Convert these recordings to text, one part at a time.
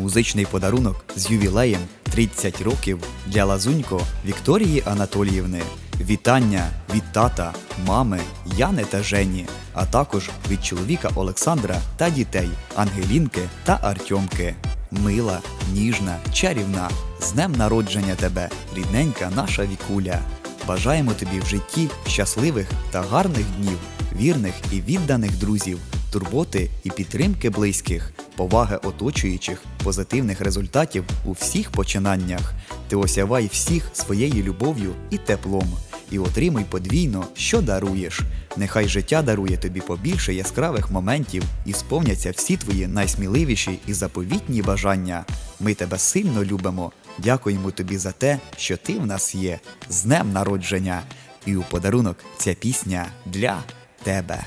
Музичний подарунок з ювілеєм 30 років для Лазунько Вікторії Анатоліївни. Вітання від тата, мами, Яни та Жені, а також від чоловіка Олександра та дітей Ангелінки та Артемки. Мила, ніжна, чарівна. З днем народження тебе, рідненька наша вікуля. Бажаємо тобі в житті щасливих та гарних днів, вірних і відданих друзів, турботи і підтримки близьких, поваги оточуючих, позитивних результатів у всіх починаннях. Ти осявай всіх своєю любов'ю і теплом, і отримуй подвійно, що даруєш. Нехай життя дарує тобі побільше яскравих моментів і сповняться всі твої найсміливіші і заповітні бажання. Ми тебе сильно любимо. Дякуємо тобі за те, що ти в нас є з днем народження. І у подарунок ця пісня для тебе.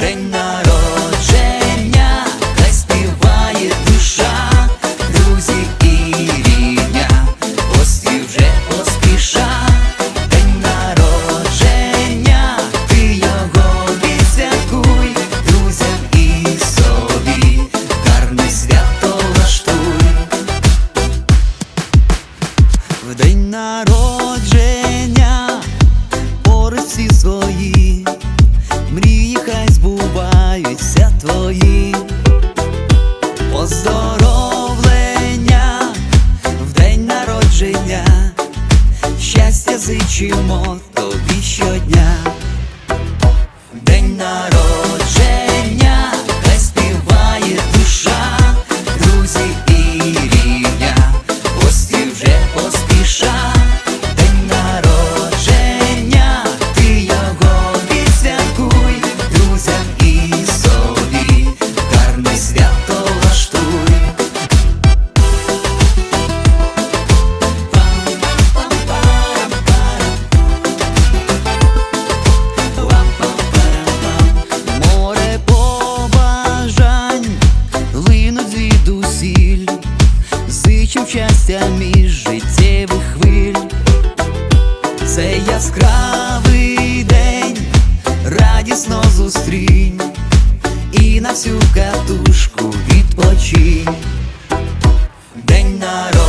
День народження, душа, друзі і рідня, гості вже поспіша. День народження, ти його відсвяткуй, друзям і собі, гарне свято влаштуй. В день народження, поруч свої. Поздоровлення в день народження, щастя зичимо тобі щодня. День народження, між життєвих хвиль, це яскравий день, радісно зустрінь. І на всю катушку відпочинь. День народження